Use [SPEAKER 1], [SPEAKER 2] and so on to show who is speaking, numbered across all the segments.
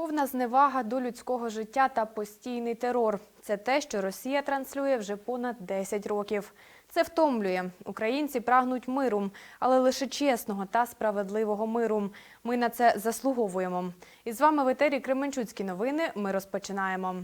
[SPEAKER 1] Повна зневага до людського життя та постійний терор це те, що Росія транслює вже понад 10 років. Це втомлює. Українці прагнуть миру, але лише чесного та справедливого миру. Ми на це заслуговуємо. І з вами в етері Кременчуцькі новини. Ми розпочинаємо.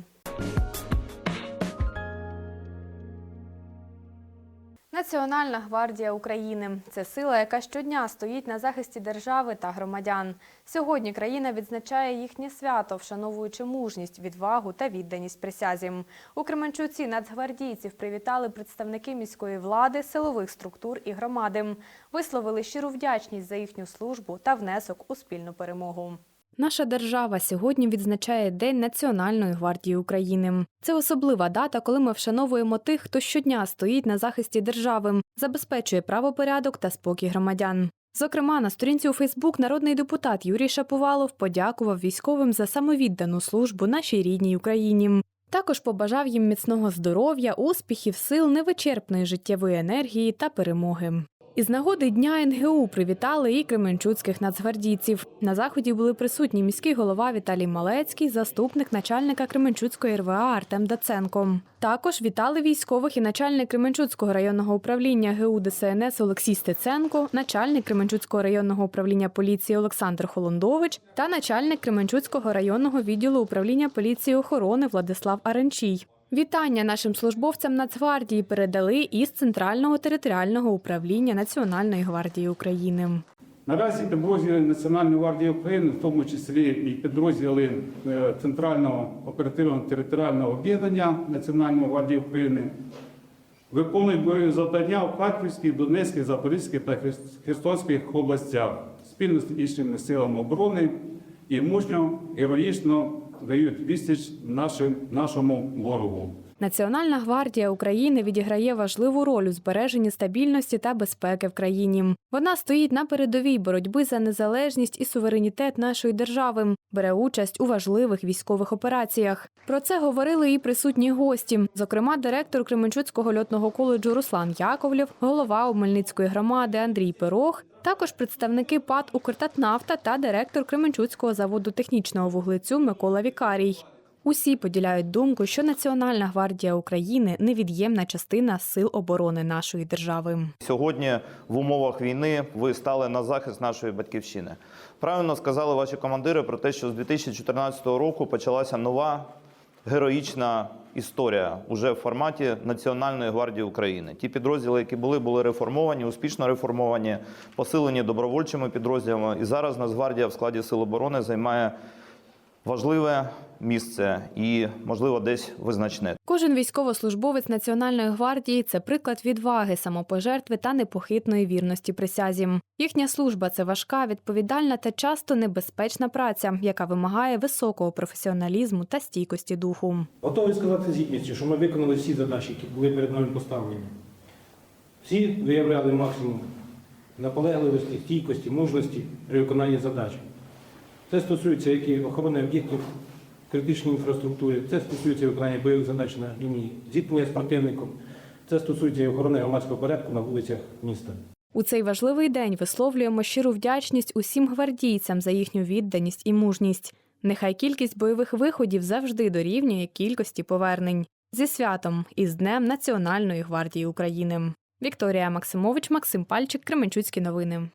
[SPEAKER 1] Національна гвардія України це сила, яка щодня стоїть на захисті держави та громадян. Сьогодні країна відзначає їхнє свято, вшановуючи мужність, відвагу та відданість присязі. У Кременчуці нацгвардійців привітали представники міської влади, силових структур і громади. Висловили щиру вдячність за їхню службу та внесок у спільну перемогу. Наша держава сьогодні відзначає День Національної гвардії України. Це особлива дата, коли ми вшановуємо тих, хто щодня стоїть на захисті держави, забезпечує правопорядок та спокій громадян. Зокрема, на сторінці у Фейсбук народний депутат Юрій Шаповалов подякував військовим за самовіддану службу нашій рідній Україні. Також побажав їм міцного здоров'я, успіхів, сил, невичерпної життєвої енергії та перемоги. Із нагоди Дня НГУ привітали і кременчуцьких нацгвардійців. На заході були присутні міський голова Віталій Малецький, заступник начальника Кременчуцької РВА Артем Даценко. Також вітали військових і начальник Кременчуцького районного управління ГУ ДСНС Олексій Стеценко, начальник Кременчуцького районного управління поліції Олександр Холондович та начальник Кременчуцького районного відділу управління поліції охорони Владислав Аренчій. Вітання нашим службовцям Нацгвардії передали із Центрального територіального управління Національної гвардії України.
[SPEAKER 2] Наразі підрозділи Національної гвардії України, в тому числі і підрозділи е, Центрального оперативного територіального об'єднання Національної гвардії України, виконують бойові завдання в Харківській, Донецькій, Запорізькій та Херс- Херсонській областях спільно з іншими силами оборони і мужньо, героїчно дають відсіч нашим, нашому ворогу.
[SPEAKER 1] Національна гвардія України відіграє важливу роль у збереженні стабільності та безпеки в країні. Вона стоїть на передовій боротьби за незалежність і суверенітет нашої держави, бере участь у важливих військових операціях. Про це говорили і присутні гості, зокрема, директор Кременчуцького льотного коледжу Руслан Яковлєв, голова Омельницької громади Андрій Пирог. Також представники ПАД «Укртатнафта» та директор Кременчуцького заводу технічного вуглецю Микола Вікарій. Усі поділяють думку, що Національна гвардія України невід'ємна частина сил оборони нашої держави.
[SPEAKER 3] Сьогодні в умовах війни ви стали на захист нашої батьківщини. Правильно сказали ваші командири про те, що з 2014 року почалася нова героїчна історія уже в форматі Національної гвардії України. Ті підрозділи, які були, були реформовані, успішно реформовані, посилені добровольчими підрозділами. І зараз Нацгвардія в складі Сил оборони займає важливе місце і, можливо, десь визначне.
[SPEAKER 1] Кожен військовослужбовець Національної гвардії це приклад відваги, самопожертви та непохитної вірності присязі. Їхня служба це важка, відповідальна та часто небезпечна праця, яка вимагає високого професіоналізму та стійкості духу.
[SPEAKER 4] Готовий сказати з гідністю, що ми виконали всі задачі, які були перед нами поставлені. Всі виявляли максимум наполегливості, стійкості, мужності при виконанні задач. Це стосується як і охорони об'єктів критичної інфраструктури, це стосується виконання бойових задач на лінії зіткнення з противником, це стосується охорони громадського порядку на вулицях міста.
[SPEAKER 1] У цей важливий день висловлюємо щиру вдячність усім гвардійцям за їхню відданість і мужність. Нехай кількість бойових виходів завжди дорівнює кількості повернень. Зі святом і з Днем Національної гвардії України. Вікторія Максимович, Максим Пальчик, Кременчуцькі новини.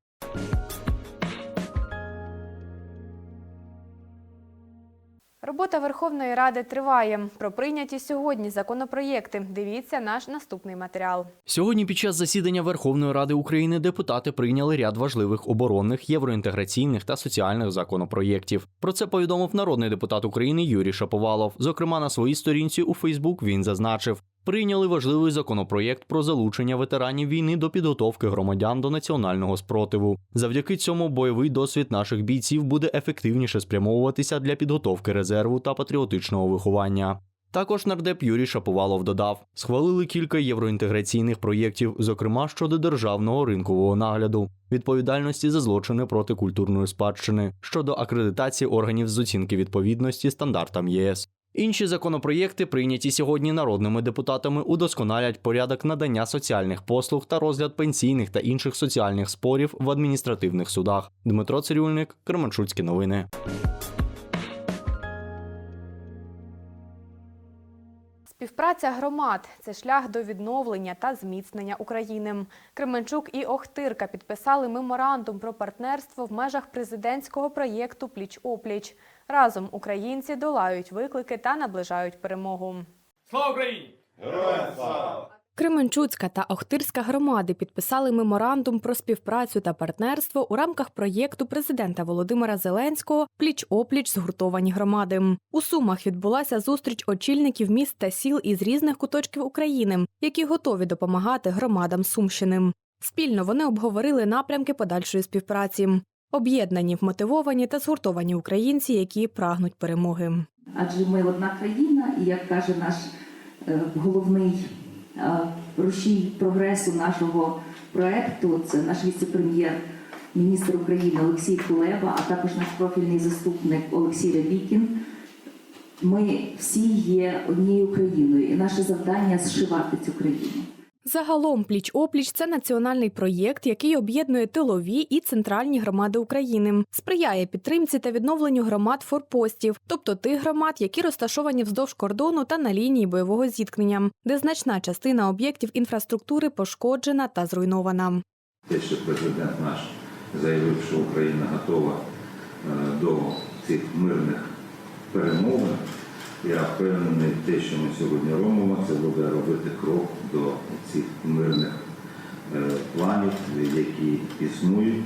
[SPEAKER 1] Робота Верховної Ради триває. Про прийняті сьогодні законопроєкти. Дивіться наш наступний матеріал.
[SPEAKER 5] Сьогодні під час засідання Верховної Ради України депутати прийняли ряд важливих оборонних, євроінтеграційних та соціальних законопроєктів. Про це повідомив народний депутат України Юрій Шаповалов. Зокрема, на своїй сторінці у Фейсбук він зазначив. Прийняли важливий законопроєкт про залучення ветеранів війни до підготовки громадян до національного спротиву. Завдяки цьому бойовий досвід наших бійців буде ефективніше спрямовуватися для підготовки резерву та патріотичного виховання. Також нардеп Юрій Шаповалов додав, схвалили кілька євроінтеграційних проєктів, зокрема щодо державного ринкового нагляду, відповідальності за злочини проти культурної спадщини, щодо акредитації органів з оцінки відповідності стандартам ЄС. Інші законопроєкти, прийняті сьогодні народними депутатами, удосконалять порядок надання соціальних послуг та розгляд пенсійних та інших соціальних спорів в адміністративних судах. Дмитро Цирюльник, Кременчуцькі новини.
[SPEAKER 1] Співпраця громад це шлях до відновлення та зміцнення України. Кременчук і Охтирка підписали меморандум про партнерство в межах президентського проєкту Пліч опліч. Разом українці долають виклики та наближають перемогу.
[SPEAKER 6] Слава Україні!
[SPEAKER 1] Кременчуцька та Охтирська громади підписали меморандум про співпрацю та партнерство у рамках проєкту президента Володимира Зеленського Пліч-опліч згуртовані громади. У Сумах відбулася зустріч очільників міст та сіл із різних куточків України, які готові допомагати громадам Сумщини. Спільно вони обговорили напрямки подальшої співпраці. Об'єднані, вмотивовані та згуртовані українці, які прагнуть перемоги.
[SPEAKER 7] адже ми одна країна, і як каже наш е, головний рушій прогресу нашого проекту, це наш віце-прем'єр, міністр України Олексій Кулеба, а також наш профільний заступник Олексій Рябікін. Ми всі є однією країною, і наше завдання зшивати цю країну.
[SPEAKER 1] Загалом пліч-опліч це національний проєкт, який об'єднує тилові і центральні громади України, сприяє підтримці та відновленню громад форпостів, тобто тих громад, які розташовані вздовж кордону та на лінії бойового зіткнення, де значна частина об'єктів інфраструктури пошкоджена та зруйнована.
[SPEAKER 8] Те, що президент наш заявив, що Україна готова е, до цих мирних перемовин, я впевнений, те, що ми сьогодні робимо, це буде робити крок до цих мирних е, планів, які існують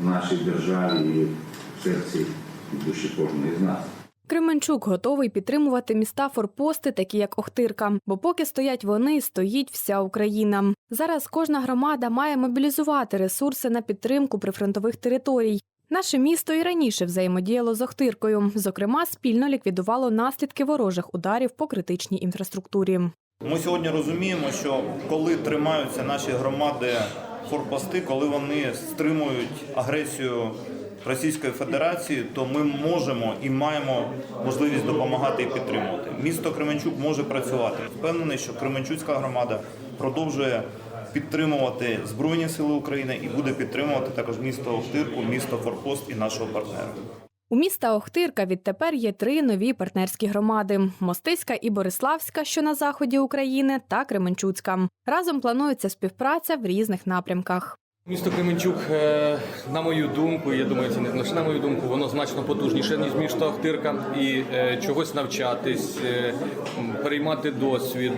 [SPEAKER 8] в нашій державі і в серці і душі кожної з нас.
[SPEAKER 1] Кременчук готовий підтримувати міста форпости, такі як Охтирка. Бо поки стоять вони, стоїть вся Україна. Зараз кожна громада має мобілізувати ресурси на підтримку прифронтових територій. Наше місто і раніше взаємодіяло з Охтиркою. Зокрема, спільно ліквідувало наслідки ворожих ударів по критичній інфраструктурі.
[SPEAKER 3] Ми сьогодні розуміємо, що коли тримаються наші громади форпости, коли вони стримують агресію Російської Федерації, то ми можемо і маємо можливість допомагати і підтримувати. Місто Кременчук може працювати. Впевнений, що Кременчуцька громада продовжує підтримувати Збройні Сили України і буде підтримувати також місто Охтирку, місто Форпост і нашого партнера.
[SPEAKER 1] У міста Охтирка відтепер є три нові партнерські громади: Мостиська і Бориславська, що на заході України, та Кременчуцька. Разом планується співпраця в різних напрямках.
[SPEAKER 6] Місто Кременчук, е, на мою думку, я думаю, це не на мою думку, воно значно потужніше, ніж місто Охтирка. І е, чогось навчатись, е, м, переймати досвід,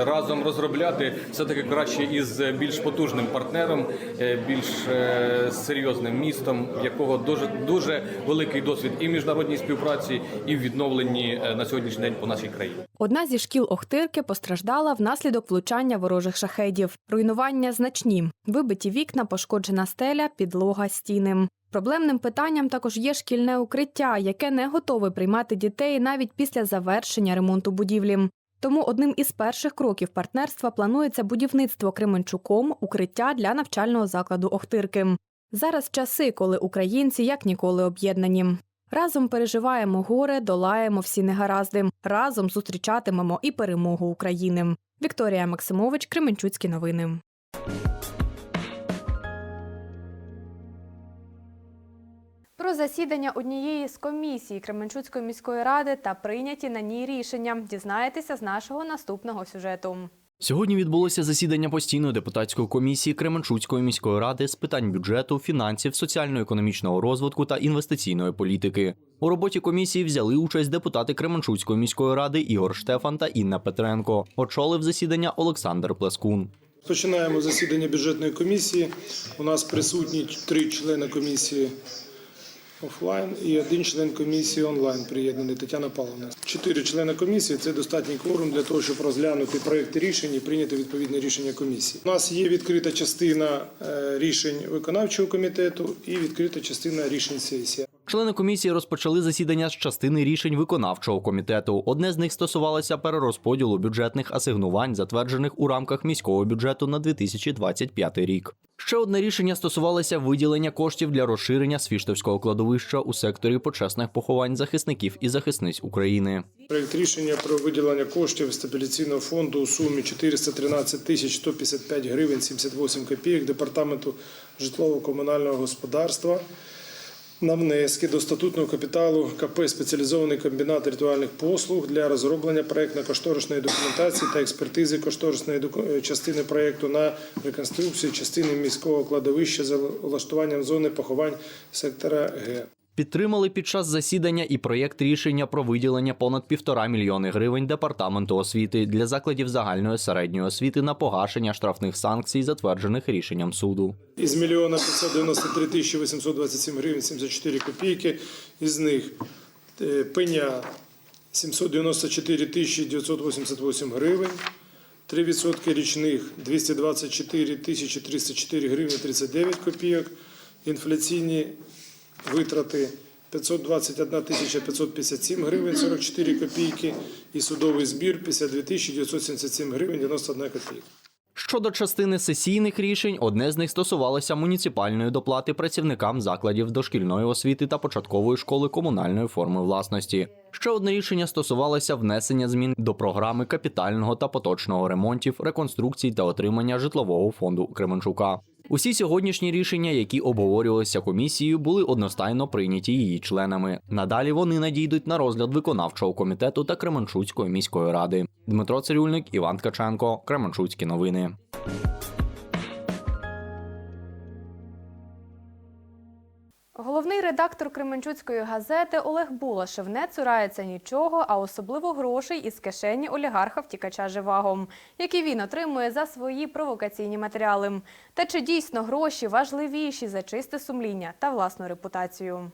[SPEAKER 6] разом розробляти все-таки краще із більш потужним партнером, більш серйозним містом, якого дуже, дуже великий досвід і в міжнародній співпраці, і в відновленні на сьогоднішній день по нашій країні.
[SPEAKER 1] Одна зі шкіл Охтирки постраждала внаслідок влучання ворожих шахедів. Руйнування значні, вибиті вікна, пошкоджена стеля, підлога, стіни. Проблемним питанням також є шкільне укриття, яке не готове приймати дітей навіть після завершення ремонту будівлі. Тому одним із перших кроків партнерства планується будівництво Кременчуком укриття для навчального закладу Охтирки. Зараз часи, коли українці як ніколи об'єднані. Разом переживаємо горе, долаємо всі негаразди. Разом зустрічатимемо і перемогу України. Вікторія Максимович, Кременчуцькі новини. Про засідання однієї з комісій Кременчуцької міської ради та прийняті на ній рішення дізнаєтеся з нашого наступного сюжету.
[SPEAKER 5] Сьогодні відбулося засідання постійної депутатської комісії Кременчуцької міської ради з питань бюджету, фінансів, соціально-економічного розвитку та інвестиційної політики. У роботі комісії взяли участь депутати Кременчуцької міської ради Ігор Штефан та Інна Петренко. Очолив засідання Олександр Плескун.
[SPEAKER 9] Починаємо засідання бюджетної комісії. У нас присутні три члени комісії офлайн і один член комісії онлайн приєднаний Тетяна Павловна. Чотири члени комісії це достатній кворум для того, щоб розглянути проекти рішень і прийняти відповідне рішення комісії. У нас є відкрита частина е, рішень виконавчого комітету і відкрита частина рішень сесії.
[SPEAKER 5] Члени комісії розпочали засідання з частини рішень виконавчого комітету. Одне з них стосувалося перерозподілу бюджетних асигнувань, затверджених у рамках міського бюджету на 2025 рік. Ще одне рішення стосувалося виділення коштів для розширення свіштовського кладовища у секторі почесних поховань захисників і захисниць України.
[SPEAKER 9] Проект рішення про виділення коштів стабіляційного фонду у сумі 413 тисяч 155 гривень 78 копійок департаменту житлово-комунального господарства на внески до статутного капіталу КП спеціалізований комбінат ритуальних послуг для розроблення проектно-кошторисної документації та експертизи кошторисної доку- частини проекту на реконструкцію частини міського кладовища за влаштуванням зони поховань сектора Г.
[SPEAKER 5] Підтримали під час засідання і проєкт рішення про виділення понад півтора мільйони гривень департаменту освіти для закладів загальної середньої освіти на погашення штрафних санкцій, затверджених рішенням суду.
[SPEAKER 9] Із мільйона 593 тисячі 827 гривень 74 копійки. Із них е, пеня 794 тисячі 988 гривень. 3% річних 224 тисячі 304 гривні 39 копійок. Інфляційні витрати 521 тисяча 557 гривень 44 копійки. І судовий збір 52 тисячі 977 гривень 91 копійка.
[SPEAKER 5] Щодо частини сесійних рішень, одне з них стосувалося муніципальної доплати працівникам закладів дошкільної освіти та початкової школи комунальної форми власності. Ще одне рішення стосувалося внесення змін до програми капітального та поточного ремонтів, реконструкцій та отримання житлового фонду Кременчука. Усі сьогоднішні рішення, які обговорювалися комісією, були одностайно прийняті її членами. Надалі вони надійдуть на розгляд виконавчого комітету та Кременчуцької міської ради. Дмитро Цирюльник, Іван Ткаченко, Кременчуцькі новини.
[SPEAKER 1] Головний редактор Кременчуцької газети Олег Булашев не цурається нічого, а особливо грошей із кишені олігарха втікача Живаго, які він отримує за свої провокаційні матеріали. Та чи дійсно гроші важливіші за чисте сумління та власну репутацію?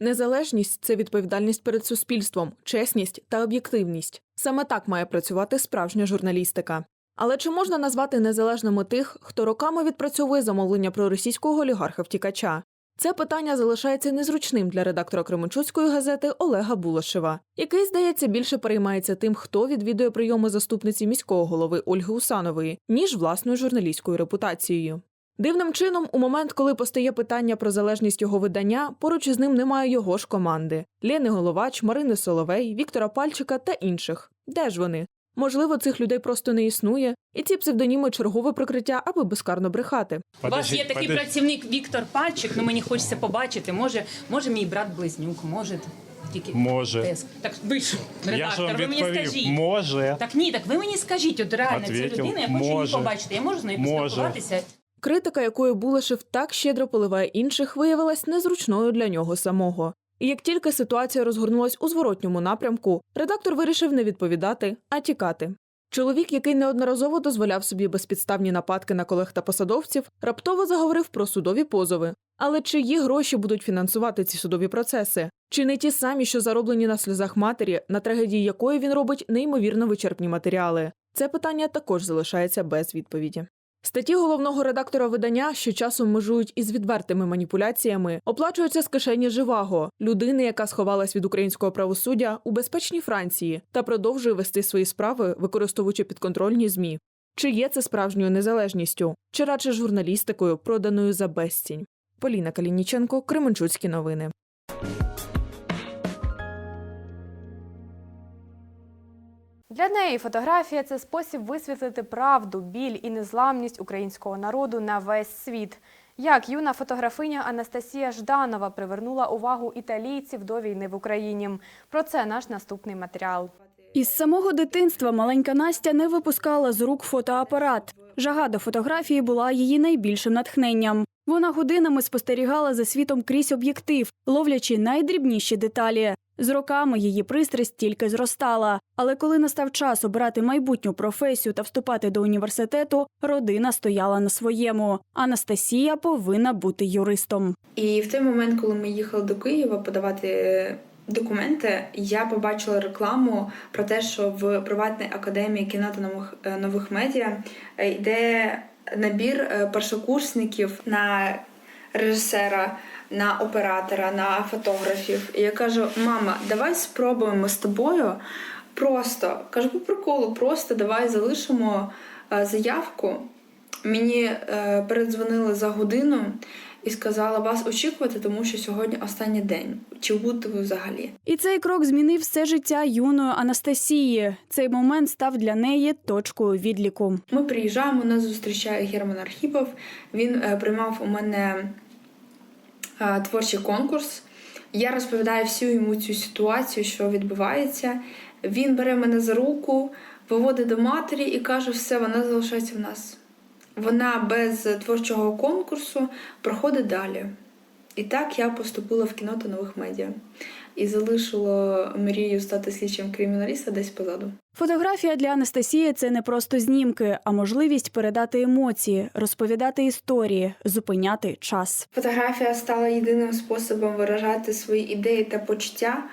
[SPEAKER 10] Незалежність це відповідальність перед суспільством, чесність та об'єктивність. Саме так має працювати справжня журналістика. Але чи можна назвати незалежними тих, хто роками відпрацьовує замовлення про російського олігарха втікача? Це питання залишається незручним для редактора Кременчуцької газети Олега Булашева, який, здається, більше переймається тим, хто відвідує прийоми заступниці міського голови Ольги Усанової, ніж власною журналістською репутацією. Дивним чином, у момент, коли постає питання про залежність його видання, поруч із ним немає його ж команди: Лєни Головач, Марини Соловей, Віктора Пальчика та інших. Де ж вони? Можливо, цих людей просто не існує, і ці псевдоніми чергове прикриття, аби безкарно брехати.
[SPEAKER 11] У вас є такий працівник Віктор Пальчик, ну мені хочеться побачити. Може, може мій брат близнюк, може тільки
[SPEAKER 12] Може.
[SPEAKER 11] Так ви ж
[SPEAKER 12] Я
[SPEAKER 11] редактор,
[SPEAKER 12] вам
[SPEAKER 11] ви мені скажіть.
[SPEAKER 12] Може.
[SPEAKER 11] Так ні, так ви мені скажіть, от реально ця
[SPEAKER 12] Ответив.
[SPEAKER 11] людина, я хочу її побачити. Я можу з нею поспілкуватися.
[SPEAKER 10] Критика, якою Булашев так щедро поливає інших, виявилась незручною для нього самого. І як тільки ситуація розгорнулась у зворотньому напрямку, редактор вирішив не відповідати, а тікати. Чоловік, який неодноразово дозволяв собі безпідставні нападки на колег та посадовців, раптово заговорив про судові позови. Але чиї гроші будуть фінансувати ці судові процеси? Чи не ті самі, що зароблені на сльозах матері, на трагедії якої він робить неймовірно вичерпні матеріали? Це питання також залишається без відповіді. Статті головного редактора видання, що часом межують із відвертими маніпуляціями, оплачуються з кишені живаго людини, яка сховалась від українського правосуддя у безпечній Франції та продовжує вести свої справи, використовуючи підконтрольні змі. Чи є це справжньою незалежністю, чи радше журналістикою, проданою за безцінь? Поліна Калініченко, Кременчуцькі новини.
[SPEAKER 1] Для неї фотографія це спосіб висвітлити правду, біль і незламність українського народу на весь світ. Як юна фотографиня Анастасія Жданова привернула увагу італійців до війни в Україні. Про це наш наступний матеріал.
[SPEAKER 13] Із самого дитинства маленька Настя не випускала з рук фотоапарат. Жага до фотографії була її найбільшим натхненням. Вона годинами спостерігала за світом крізь об'єктив, ловлячи найдрібніші деталі. З роками її пристрасть тільки зростала. Але коли настав час обирати майбутню професію та вступати до університету, родина стояла на своєму. Анастасія повинна бути юристом.
[SPEAKER 14] І в той момент, коли ми їхали до Києва подавати е, документи, я побачила рекламу про те, що в приватній академії кіно та нових, е, нових медіа е, йде набір першокурсників на режисера, на оператора, на фотографів. І я кажу: мама, давай спробуємо з тобою. Просто кажу, по приколу, просто давай залишимо е, заявку. Мені е, передзвонили за годину і сказали вас очікувати, тому що сьогодні останній день. Чи будете ви взагалі?
[SPEAKER 13] І цей крок змінив все життя юної Анастасії. Цей момент став для неї точкою відліку.
[SPEAKER 14] Ми приїжджаємо, нас зустрічає Герман Архіпов. Він е, приймав у мене творчий конкурс. Я розповідаю всю йому цю ситуацію, що відбувається. Він бере мене за руку, виводить до матері і каже: все, вона залишається в нас. Вона без творчого конкурсу проходить далі. І так я поступила в кіно та нових медіа і залишило мрію стати слідчим криміналіста десь позаду.
[SPEAKER 13] Фотографія для Анастасії це не просто знімки, а можливість передати емоції, розповідати історії, зупиняти час.
[SPEAKER 14] Фотографія стала єдиним способом виражати свої ідеї та почуття.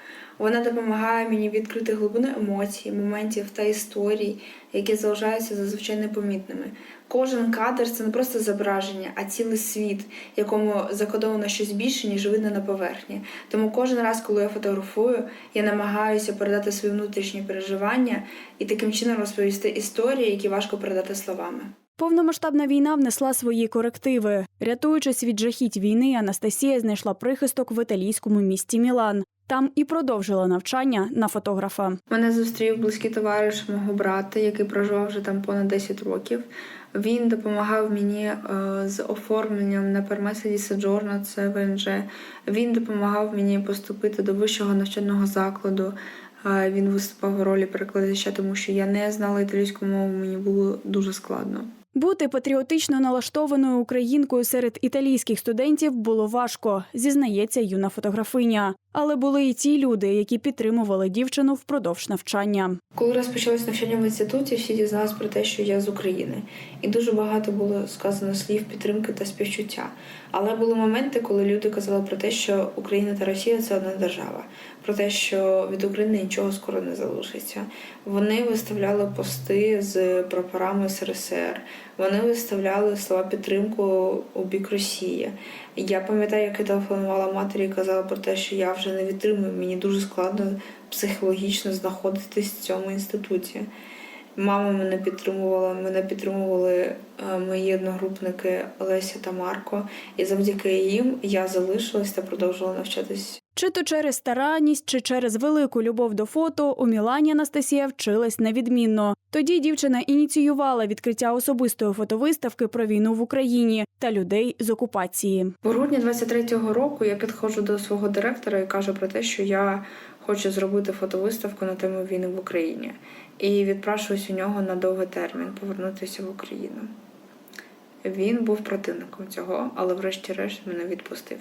[SPEAKER 14] Вона допомагає мені відкрити глибину емоцій, моментів та історій, які залишаються зазвичай непомітними. Кожен кадр це не просто зображення, а цілий світ, якому закодовано щось більше, ніж видно на поверхні. Тому кожен раз, коли я фотографую, я намагаюся передати свої внутрішні переживання і таким чином розповісти історії, які важко передати словами.
[SPEAKER 13] Повномасштабна війна внесла свої корективи. Рятуючись від жахіть війни, Анастасія знайшла прихисток в італійському місті Мілан. Там і продовжила навчання на фотографа.
[SPEAKER 14] Мене зустрів близький товариш мого брата, який проживав вже там понад 10 років. Він допомагав мені е, з оформленням на пермеса ді Саджорно, це ВНЖ. Він допомагав мені поступити до вищого навчального закладу. Е, Він виступав у ролі перекладача, тому що я не знала італійську мову, мені було дуже складно.
[SPEAKER 13] Бути патріотично налаштованою українкою серед італійських студентів було важко, зізнається юна фотографиня. Але були і ті люди, які підтримували дівчину впродовж навчання.
[SPEAKER 14] Коли розпочалось навчання в інституті, всі дізналися про те, що я з України, і дуже багато було сказано слів підтримки та співчуття. Але були моменти, коли люди казали про те, що Україна та Росія це одна держава, про те, що від України нічого скоро не залишиться. Вони виставляли пости з прапорами СРСР. Вони виставляли слова підтримку у бік Росії. Я пам'ятаю, як я телефонувала матері і казала про те, що я вже не відтримую, мені дуже складно психологічно знаходитись в цьому інституті. Мама мене підтримувала, мене підтримували е, мої одногрупники Олеся та Марко, і завдяки їм я залишилась та продовжила навчатись
[SPEAKER 13] Чи то через старанність, чи через велику любов до фото у Мілані Анастасія вчилась невідмінно. Тоді дівчина ініціювала відкриття особистої фотовиставки про війну в Україні та людей з окупації.
[SPEAKER 14] В грудні 23-го року я підходжу до свого директора і кажу про те, що я хочу зробити фотовиставку на тему війни в Україні. І відпрашуюсь у нього на довгий термін повернутися в Україну. Він був противником цього, але врешті-решт мене відпустив.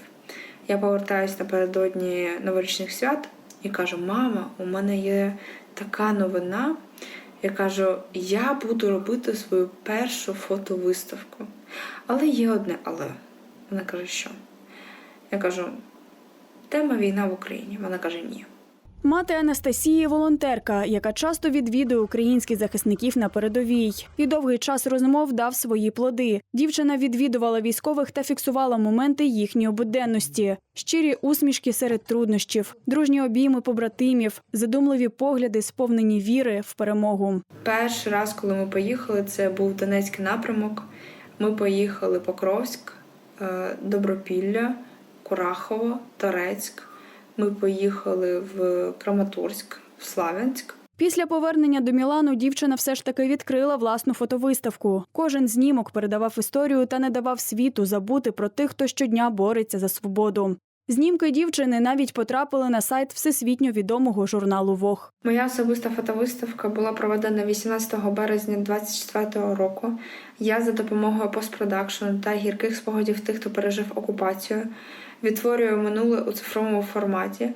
[SPEAKER 14] Я повертаюся напередодні новорічних свят і кажу: мама, у мене є така новина. Я кажу, я буду робити свою першу фотовиставку. Але є одне але. Вона каже, що? Я кажу, тема війна в Україні. Вона каже, ні.
[SPEAKER 13] Мати Анастасії волонтерка, яка часто відвідує українських захисників на передовій. І довгий час розмов дав свої плоди. Дівчина відвідувала військових та фіксувала моменти їхньої буденності, щирі усмішки серед труднощів, дружні обійми побратимів, задумливі погляди, сповнені віри в перемогу.
[SPEAKER 14] Перший раз, коли ми поїхали, це був Донецький напрямок. Ми поїхали Покровськ, е, Добропілля, Курахово, Торецьк. Ми поїхали в Краматорськ, в Славянськ.
[SPEAKER 13] Після повернення до Мілану дівчина все ж таки відкрила власну фотовиставку. Кожен знімок передавав історію та не давав світу забути про тих, хто щодня бореться за свободу. Знімки дівчини навіть потрапили на сайт всесвітньо відомого журналу Вог.
[SPEAKER 14] Моя особиста фотовиставка була проведена 18 березня 2024 року. Я за допомогою постпродакшену та гірких спогадів тих, хто пережив окупацію, відтворюю минуле у цифровому форматі,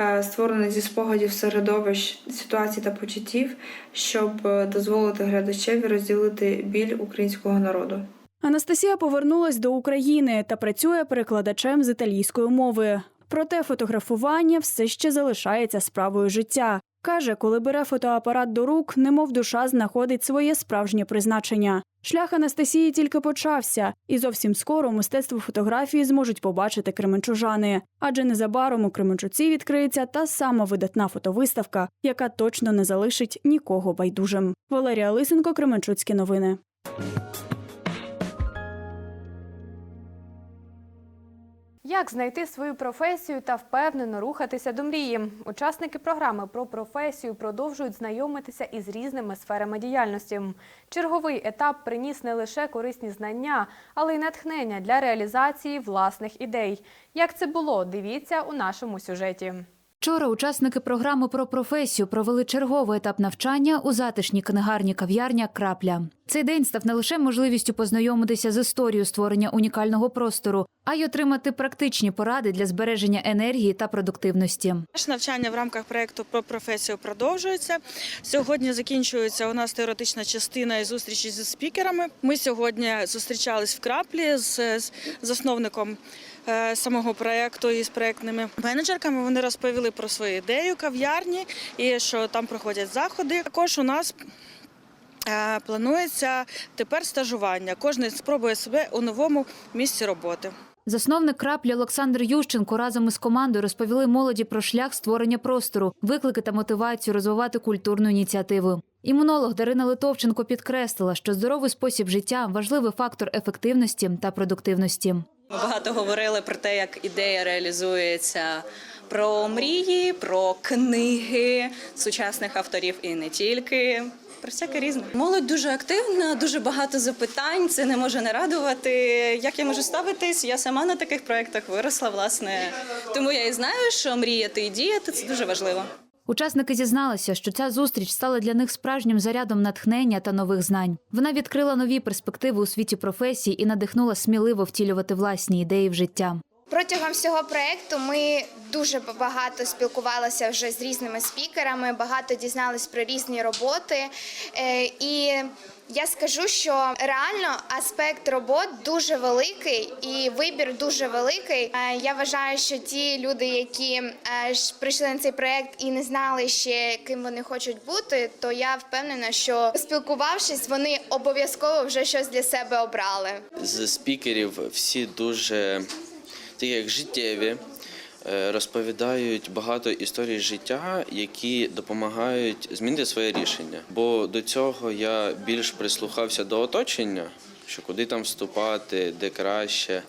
[SPEAKER 14] е, створене зі спогадів середовищ, ситуацій та почуттів, щоб е, дозволити глядачеві розділити біль українського народу.
[SPEAKER 13] Анастасія повернулась до України та працює перекладачем з італійської мови. Проте фотографування все ще залишається справою життя. Каже, коли бере фотоапарат до рук, немов душа знаходить своє справжнє призначення. Шлях Анастасії тільки почався, і зовсім скоро мистецтво фотографії зможуть побачити кременчужани. Адже незабаром у Кременчуці відкриється та сама видатна фотовиставка, яка точно не залишить нікого байдужим. Валерія Лисенко, Кременчуцькі новини.
[SPEAKER 1] Як знайти свою професію та впевнено рухатися до мрії? Учасники програми про професію продовжують знайомитися із різними сферами діяльності. Черговий етап приніс не лише корисні знання, але й натхнення для реалізації власних ідей. Як це було, дивіться у нашому сюжеті.
[SPEAKER 12] Вчора учасники програми про професію провели черговий етап навчання у затишній книгарні кав'ярня Крапля. Цей день став не лише можливістю познайомитися з історією створення унікального простору, а й отримати практичні поради для збереження енергії та продуктивності.
[SPEAKER 15] Наше навчання в рамках проєкту про професію продовжується. Сьогодні закінчується у нас теоретична частина і зустрічі зі спікерами. Ми сьогодні зустрічались в краплі з засновником самого проєкту і з проєктними менеджерками. Вони розповіли про свою ідею кав'ярні і що там проходять заходи. Також у нас е, планується тепер стажування. Кожен спробує себе у новому місці роботи.
[SPEAKER 12] Засновник краплі Олександр Ющенко разом із командою розповіли молоді про шлях створення простору, виклики та мотивацію розвивати культурну ініціативу. Імунолог Дарина Литовченко підкреслила, що здоровий спосіб життя важливий фактор ефективності та продуктивності.
[SPEAKER 16] Ми багато говорили про те, як ідея реалізується, про мрії, про книги сучасних авторів і не тільки. Про всяке різне. Молодь дуже активна, дуже багато запитань. Це не може не радувати. Як я можу ставитись? Я сама на таких проєктах виросла, власне. Тому я і знаю, що мріяти і діяти це дуже важливо.
[SPEAKER 12] Учасники зізналися, що ця зустріч стала для них справжнім зарядом натхнення та нових знань. Вона відкрила нові перспективи у світі професій і надихнула сміливо втілювати власні ідеї в життя.
[SPEAKER 17] Протягом всього проекту ми дуже багато спілкувалися вже з різними спікерами, багато дізнались про різні роботи. Е, І я скажу, що реально аспект робот дуже великий і вибір дуже великий. Е, Я вважаю, що ті люди, які е, прийшли на цей проект і не знали ще ким вони хочуть бути, то я впевнена, що спілкувавшись, вони обов'язково вже щось для себе обрали.
[SPEAKER 18] з спікерів всі дуже такі як життєві, е, розповідають багато історій життя, які допомагають змінити своє рішення. Бо до цього я більш прислухався до оточення, що куди там вступати, де краще.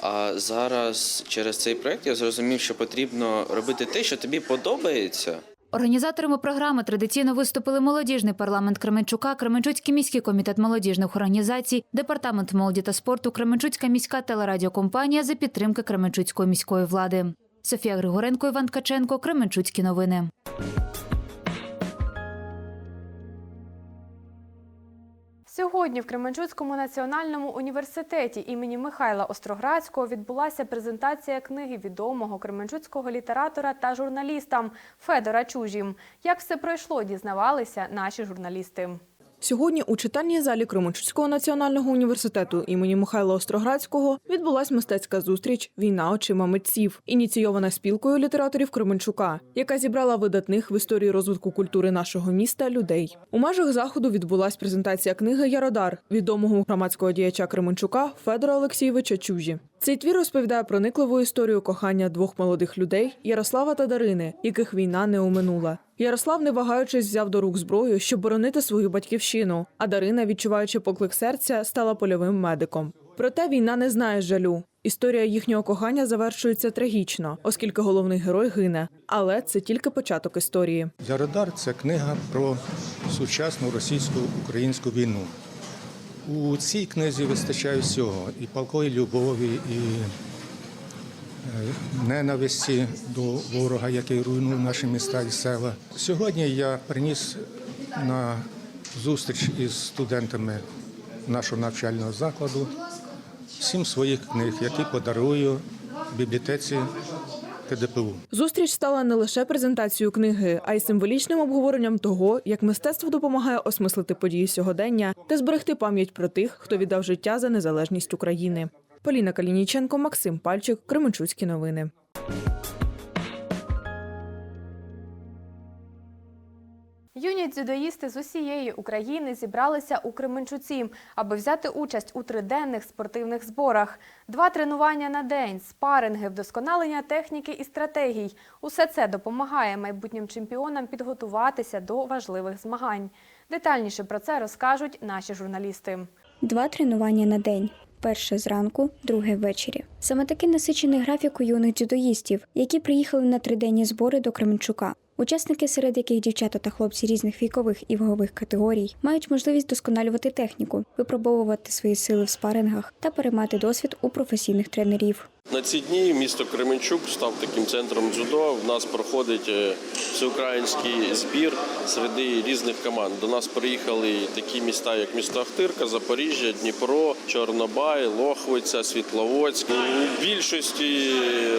[SPEAKER 18] А зараз через цей проект я зрозумів, що потрібно робити те, що тобі подобається.
[SPEAKER 12] Організаторами програми традиційно виступили молодіжний парламент Кременчука, Кременчуцький міський комітет молодіжних організацій, департамент молоді та спорту, Кременчуцька міська телерадіокомпанія за підтримки Кременчуцької міської влади. Софія Григоренко, Іван Ткаченко, Кременчуцькі новини.
[SPEAKER 1] Сьогодні в Кременчуцькому національному університеті імені Михайла Остроградського відбулася презентація книги відомого кременчуцького літератора та журналіста Федора Чужім. Як все пройшло, дізнавалися наші журналісти.
[SPEAKER 10] Сьогодні у читальній залі Кременчуцького національного університету імені Михайла Остроградського відбулась мистецька зустріч Війна очима митців, ініційована спілкою літераторів Кременчука, яка зібрала видатних в історії розвитку культури нашого міста людей. У межах заходу відбулась презентація книги Яродар відомого громадського діяча Кременчука Федора Олексійовича Чужі. Цей твір розповідає проникливу історію кохання двох молодих людей Ярослава та Дарини, яких війна не оминула. Ярослав, не вагаючись, взяв до рук зброю, щоб боронити свою батьківщину. А Дарина, відчуваючи поклик серця, стала польовим медиком. Проте війна не знає жалю. Історія їхнього кохання завершується трагічно, оскільки головний герой гине. Але це тільки початок історії.
[SPEAKER 19] Яродар це книга про сучасну російсько-українську війну. У цій книзі вистачає всього і палкої любові, і ненависті до ворога, який руйнув наші міста і села. Сьогодні я приніс на зустріч із студентами нашого навчального закладу сім своїх книг, які подарую бібліотеці КДПУ.
[SPEAKER 10] Зустріч стала не лише презентацією книги, а й символічним обговоренням того, як мистецтво допомагає осмислити події сьогодення та зберегти пам'ять про тих, хто віддав життя за незалежність України. Поліна Калініченко, Максим Пальчик, Кременчуцькі новини.
[SPEAKER 1] Юні дзюдоїсти з усієї України зібралися у Кременчуці, аби взяти участь у триденних спортивних зборах. Два тренування на день, спаринги, вдосконалення техніки і стратегій. Усе це допомагає майбутнім чемпіонам підготуватися до важливих змагань. Детальніше про це розкажуть наші журналісти.
[SPEAKER 20] Два тренування на день.
[SPEAKER 21] Перше зранку, друге ввечері. Саме такий насичений графік у юних дзюдоїстів, які приїхали на триденні збори до Кременчука. Учасники, серед яких дівчата та хлопці різних вікових і вагових категорій, мають можливість досконалювати техніку, випробовувати свої сили в спарингах та переймати досвід у професійних тренерів.
[SPEAKER 20] На ці дні місто Кременчук став таким центром дзюдо. В нас проходить е, всеукраїнський збір серед різних команд. До нас приїхали такі міста, як місто Ахтирка, Запоріжжя, Дніпро, Чорнобай, Лохвиця, Світловодськ. У більшості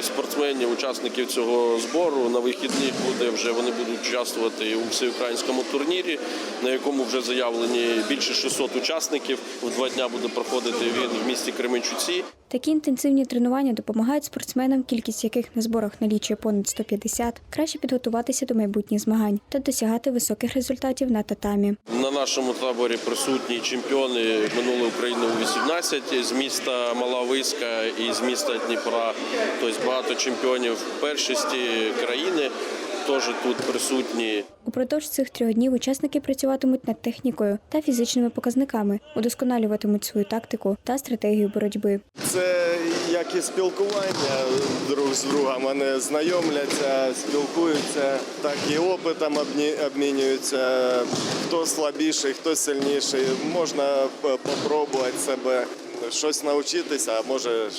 [SPEAKER 20] спортсменів, учасників цього збору на вихідних буде вже вони будуть участвувати у всеукраїнському турнірі, на якому вже заявлені більше 600 учасників. В два дня буде проходити він в місті Кременчуці.
[SPEAKER 21] Такі інтенсивні тренування допомагають спортсменам, кількість яких на зборах налічує понад 150, краще підготуватися до майбутніх змагань та досягати високих результатів на татамі.
[SPEAKER 20] На нашому таборі присутні чемпіони минулої України у 18 з міста Малависька і з міста Дніпра. Тобто багато чемпіонів першості країни теж тут присутні.
[SPEAKER 21] Упродовж цих трьох днів учасники працюватимуть над технікою та фізичними показниками, удосконалюватимуть свою тактику та стратегію боротьби.
[SPEAKER 19] Це як і спілкування друг з другом. Вони знайомляться, спілкуються, так і опитом обмі- обмінюються. Хто слабіший, хто сильніший. Можна попробувати себе щось навчитися, а може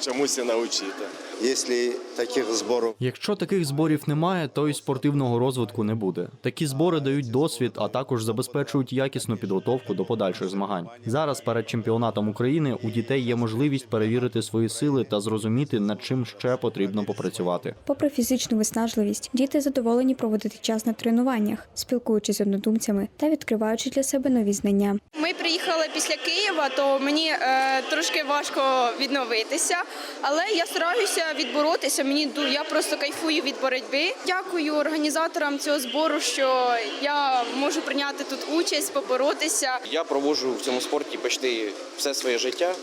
[SPEAKER 19] чомусь і навчити.
[SPEAKER 22] Якщо таких зборів
[SPEAKER 5] Якщо таких зборів немає, то й спортивного розвитку не буде. Такі збори дають досвід, а також забезпечують якісну підготовку до подальших змагань. Зараз перед чемпіонатом України у дітей є можливість перевірити свої сили та зрозуміти, над чим ще потрібно попрацювати.
[SPEAKER 21] Попри фізичну виснажливість, діти задоволені проводити час на тренуваннях, спілкуючись з однодумцями та відкриваючи для себе нові знання.
[SPEAKER 23] Ми приїхали після Києва, то мені е, трошки важко відновитися, але я стараюся відборотися. Мені я просто кайфую від боротьби. Дякую організаторам цього збору, що я можу прийняти тут участь, поборотися.
[SPEAKER 24] Я проводжу в цьому спорті почти все своє життя,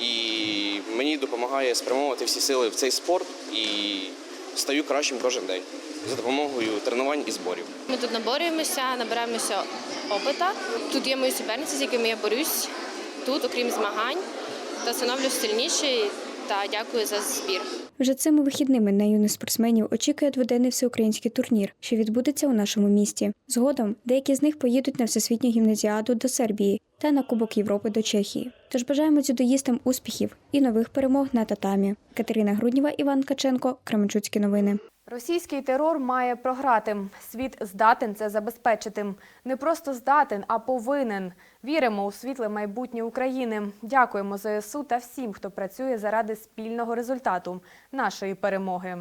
[SPEAKER 24] і мені допомагає спрямовувати всі сили в цей спорт і стаю кращим кожен день за допомогою тренувань і зборів.
[SPEAKER 25] Ми тут наборюємося, набираємося опита. Тут є мої суперниці, з якими я борюсь тут, окрім змагань, та становлюсь сильнішою та дякую за збір.
[SPEAKER 21] Вже цими вихідними на юних спортсменів очікує дводенний всеукраїнський турнір, що відбудеться у нашому місті. Згодом деякі з них поїдуть на всесвітню гімназіаду до Сербії та на Кубок Європи до Чехії. Тож бажаємо дзюдоїстам успіхів і нових перемог на татамі. Катерина Грудніва, Іван Каченко, Кременчуцькі новини.
[SPEAKER 1] Російський терор має програти. Світ здатен це забезпечити. Не просто здатен, а повинен. Віримо у світле майбутнє України. Дякуємо ЗСУ та всім, хто працює заради спільного результату нашої перемоги.